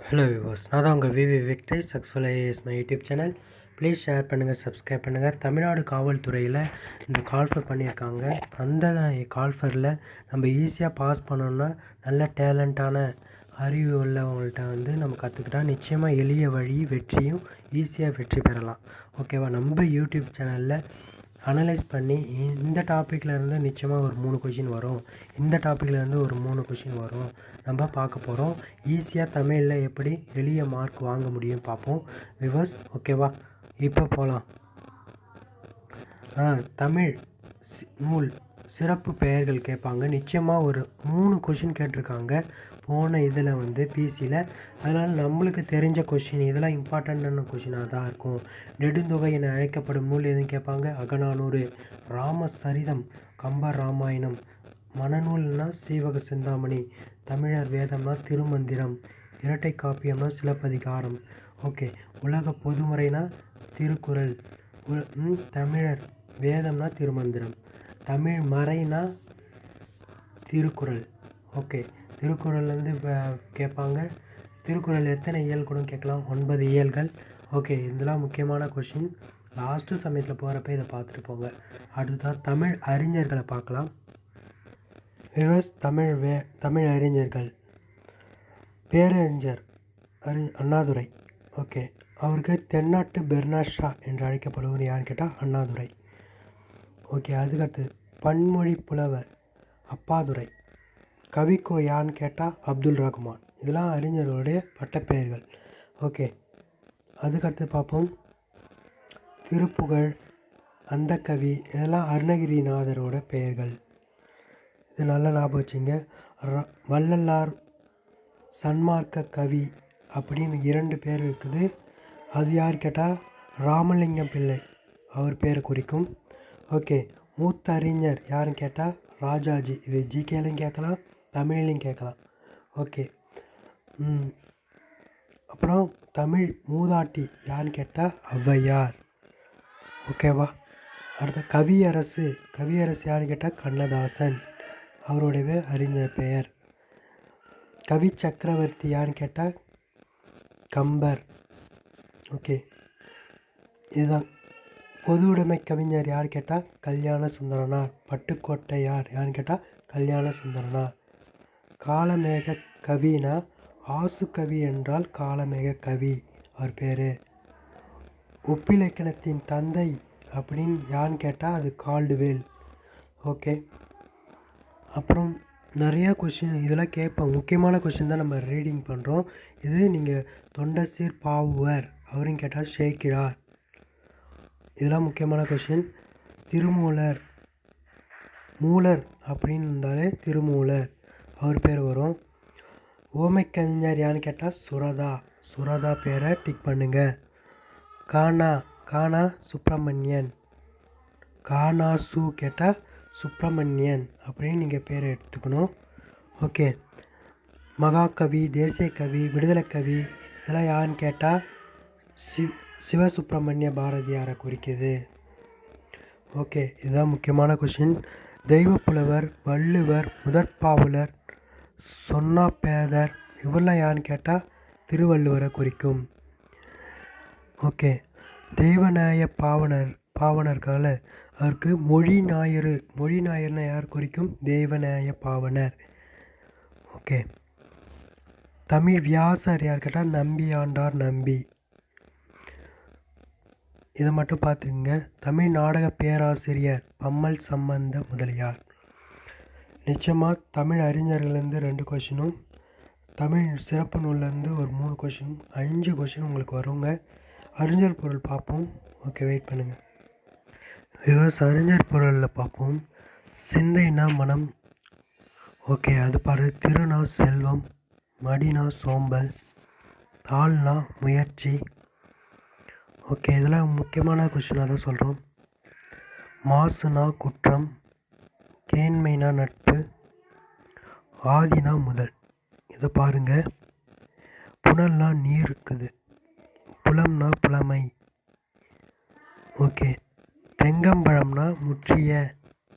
Hello விவோஸ் நான் தான் உங்கள் விவி victory successful IAS my YouTube channel please share பண்ணுங்கள் சப்ஸ்கிரைப் பண்ணுங்கள் தமிழ்நாடு காவல்துறையில் இந்த கால்ஃபர் பண்ணியிருக்காங்க. அந்த கால்ஃபரில் நம்ம ஈஸியாக பாஸ் பண்ணோன்னா நல்ல டேலண்ட்டான அறிவு உள்ளவங்கள்ட்ட வந்து நம்ம கற்றுக்கிட்டா நிச்சயமாக எளிய வழி வெற்றியும் ஈஸியாக வெற்றி பெறலாம். ஓகேவா நம்ம யூடியூப் சேனலில் அனலைஸ் பண்ணி இந்த டாப்பிக்லேருந்து நிச்சயமாக ஒரு மூணு கொஷின் வரும். இந்த டாப்பிக்லேருந்து ஒரு மூணு கொஷின் வரும். நம்ம பார்க்க போகிறோம் ஈஸியாக தமிழில் எப்படி எளிய மார்க் வாங்க முடியும் பார்ப்போம். விவர்ஸ் ஓகேவா இப்போ போகலாம் தமிழ் சி- நூல் சிறப்பு பெயர்கள் கேட்பாங்க. நிச்சயமாக ஒரு மூணு கொஷின் கேட்டிருக்காங்க. போன இதில் வந்து பிசியில் அதனால் நம்மளுக்கு தெரிஞ்ச கொஷின் இதெல்லாம் இம்பார்ட்டண்ட்டான கொஷினாக தான் இருக்கும். நெடுந்தொகை என அழைக்கப்படும் நூல் எதுவும் கேட்பாங்க? அகநானூறு. ராமசரிதம் கம்ப ராமாயணம் மனநூல்னால் சீவக சிந்தாமணி. தமிழர் வேதம்னா திருமந்திரம். இரட்டை காப்பியம்னா சிலப்பதிகாரம். ஓகே உலக பொதுமுறைனா திருக்குறள். ம், தமிழர் வேதம்னா திருமந்திரம். தமிழ் மறைனா திருக்குறள். ஓகே. திருக்குறள்லேருந்து கேட்பாங்க திருக்குறள் எத்தனை இயல் கூட கேட்கலாம்? ஒன்பது இயல்கள். ஓகே இதெல்லாம் முக்கியமான கொஷின் லாஸ்ட்டு சமயத்தில் போகிறப்ப இதை பார்த்துட்டு போங்க. அடுத்ததான் தமிழ் அறிஞர்களை பார்க்கலாம். விவஸ் தமிழ் வே தமிழ் அறிஞர்கள். பேரறிஞர் அறி அண்ணாதுரை. ஓகே அவருக்கு தென்னாட்டு பெர்னாஷா என்று அழைக்கப்படுவர் யாருன்னு கேட்டால் அண்ணாதுரை. ஓகே அதுக்கடுத்து பன்மொழி புலவர் அப்பாதுரை. கவிக்கோ யான்னு கேட்டால் அப்துல் ரஹ்மான் இதெல்லாம் அறிஞர்களுடைய பட்டப்பெயர்கள். ஓகே. அதுக்கடுத்து பார்ப்போம். திருப்புகழ் அந்த கவி இதெல்லாம் அருணகிரிநாதரோட பெயர்கள். இது நல்லா ஞாபகம் வச்சுங்க. ர- வள்ளலார் சன்மார்க்க கவி அப்படின்னு இரண்டு பேர் இருக்குது. அது யார் கேட்டால் ராமலிங்கம் பிள்ளை. அவர் பேரை குறிக்கும். ஓகே. மூத்த அறிஞர் யாருன்னு கேட்டால் ராஜாஜி. இது ஜிகேலையும் கேட்கலாம். தமிழ்லையும் கேட்கலாம். ஓகே. அப்புறம் தமிழ் மூதாட்டி யாருன்னு கேட்டால் ஔவையார். ஓகேவா? அடுத்த கவியரசு. கவியரசு யாருன்னு கேட்டால் கண்ணதாசன். அவருடைய அறிஞர் பெயர். கவி சக்கரவர்த்தி யாருன்னு கேட்டால் கம்பர். ஓகே. இதுதான். பொது உடைமை கவிஞர் யார் கேட்டால் கல்யாண சுந்தரனார். பட்டுக்கோட்டை யார் யாருன்னு கேட்டால் கல்யாண சுந்தரனார். காலமேக கவினா ஆசு கவி என்றால் காலமேக கவி. அவர் பேர். ஒப்பிலக்கணத்தின் தந்தை அப்படின்னு யான்னு கேட்டால் அது கால்டுவேல். ஓகே. அப்புறம் நிறையா கொஷின் இதெல்லாம் கேட்போம். முக்கியமான கொஷின் தான் நம்ம ரீடிங் பண்ணுறோம் இது நீங்கள் தொண்டசீர் பாவுவர் அவரும் கேட்டால் ஷேக்கிழார் இதெல்லாம் முக்கியமான கொஷின் திருமூலர். மூலர் அப்படின்னு இருந்தாலே திருமூலர். அவர் பேர் வரும். ஓமை கவிஞர் யான்னு கேட்டால் சுரதா. சுரதா பேரை டிக் பண்ணுங்க. கானா கானா சுப்பிரமணியன். கானா சு கேட்டால் சுப்பிரமணியன் அப்படின்னு நீங்கள் பேர் எடுத்துக்கணும். ஓகே. மகாகவி தேசிய கவி விடுதலை கவி இதெல்லாம் யாருன்னு கேட்டால் சிவ் சிவசுப்பிரமணிய பாரதியாரை குறிக்குது. ஓகே இதுதான் முக்கியமான கொஷின் தெய்வப்புலவர் வள்ளுவர் முதற்பாவலர் சொன்னாப்பேதர் இவரெல்லாம் யாருன்னு கேட்டால் திருவள்ளுவரை குறிக்கும். ஓகே. தெய்வநாய பாவனர் பாவனர்கால அவருக்கு மொழி ஞாயிறு மொழி ஞாயிறுனா யார் குறிக்கும்? தெய்வநாய பாவனர். ஓகே. தமிழ் வியாசர் யார் கேட்டால் நம்பி ஆண்டார் நம்பி. இதை மட்டும் பார்த்துக்குங்க. தமிழ் நாடக பேராசிரியர் பம்மல் சம்பந்த முதலியார். நிச்சயமாக தமிழ் அறிஞர்கள்லேருந்து ரெண்டு கொஷினும் தமிழ் சிறப்பு நூல்லேருந்து ஒரு மூணு கொஷின் அஞ்சு கொஷின் உங்களுக்கு வருங்க. அறிஞர் பொருள் பார்ப்போம். ஓகே வெயிட் பண்ணுங்கள் விவஸ் அறிஞர் பொருளில் பார்ப்போம். சிந்தைனா மனம். ஓகே அது பாரு திருநா செல்வம் மடினா சோம்பல் தாள்னா முயற்சி. ஓகே இதெல்லாம் முக்கியமான கொஷினாக தான் சொல்கிறோம் மாசுனா குற்றம். தேன்மைனா நட்பு ஆதினா முதல். இதை பாருங்க. புனல்னா நீர் இருக்குது புலம்னா புலமை. ஓகே. தெங்கம்பழம்னா முற்றிய